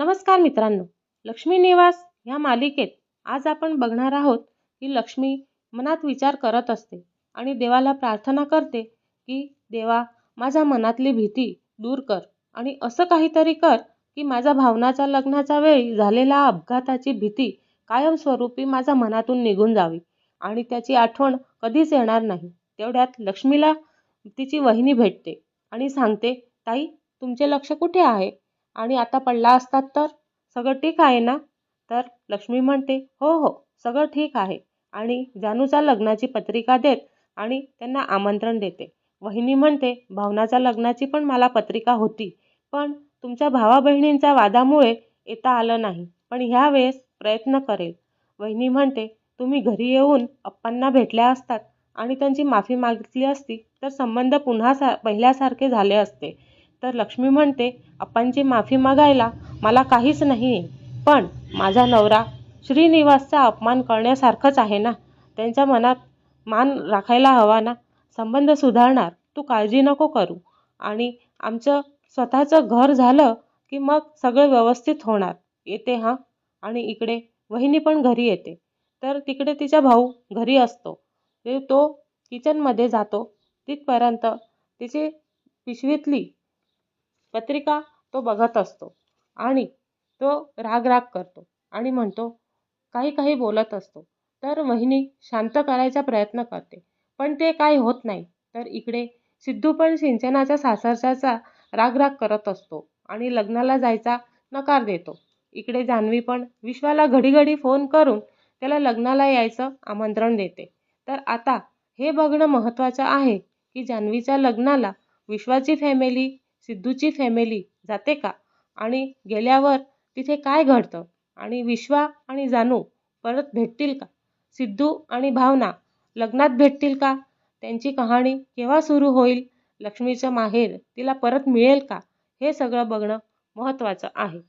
नमस्कार मित्रांनो लक्ष्मी निवास ह्या मालिकेत आज आपण बघणार आहोत की लक्ष्मी मनात विचार करत असते आणि देवाला प्रार्थना करते की देवा माझ्या मनातली भीती दूर कर आणि असं काहीतरी कर की माझ्या भावनाच्या लग्नाच्या वेळी झालेला अपघाताची भीती कायमस्वरूपी माझ्या मनातून निघून जावी आणि त्याची आठवण कधीच येणार नाही. तेवढ्यात लक्ष्मीला तिची वहिनी भेटते आणि सांगते ताई तुमचे लक्ष कुठे आहे? आणि आता पडला असतात तर? सगळं ठीक आहे ना? तर लक्ष्मी म्हणते हो हो सगळं ठीक आहे. आणि जानूच्या लग्नाची पत्रिका देत आणि त्यांना आमंत्रण देते. वहिनी म्हणते भावनाच्या लग्नाची पण मला पत्रिका होती पण तुमच्या भावा बहिणींच्या वादामुळे येता आलं नाही पण ह्या वेळेस प्रयत्न करेल. वहिनी म्हणते तुम्ही घरी येऊन अप्पांना भेटल्या असतात आणि त्यांची माफी मागितली असती तर संबंध पुन्हा सा पहिल्यासारखे झाले असते. तर लक्ष्मी म्हणते अप्पांची माफी मागायला मला काहीच नाही आहे पण माझा नवरा श्रीनिवासचा अपमान करण्यासारखंच आहे ना? त्यांच्या मनात मान राखायला हवा ना? संबंध सुधारणार तू काळजी नको करू. आणि आमचं स्वतःचं घर झालं की मग सगळं व्यवस्थित होणार. येते हां? आणि इकडे वहिनी पण घरी येते. तर तिकडे तिचा भाऊ घरी असतो. ते तो किचनमध्ये जातो. तिथपर्यंत तिची पिशवीतली पत्रिका तो बघत असतो आणि तो राग राग करतो आणि म्हणतो काही काही बोलत असतो. तर वहिनी शांत करायचा प्रयत्न करते. पण ते काही होत नाही. तर इकडे सिद्धू पण सिंचनाच्या सासरच्याचा राग राग करत असतो आणि लग्नाला जायचा नकार देतो. इकडे जान्हवी पण विश्वाला घडी घडी फोन करून त्याला लग्नाला यायचं आमंत्रण देते. तर आता हे बघणं महत्त्वाचं आहे की जान्हवीच्या लग्नाला विश्वाची फॅमिली सिद्धूची फॅमिली जाते का? आणि गेल्यावर तिथे काय घडतं? आणि विश्वा आणि जानू परत भेटतील का? सिद्धू आणि भावना लग्नात भेटतील का? त्यांची कहाणी केव्हा सुरू होईल? लक्ष्मीचं माहेर तिला परत मिळेल का? हे सगळं बघणं महत्त्वाचं आहे.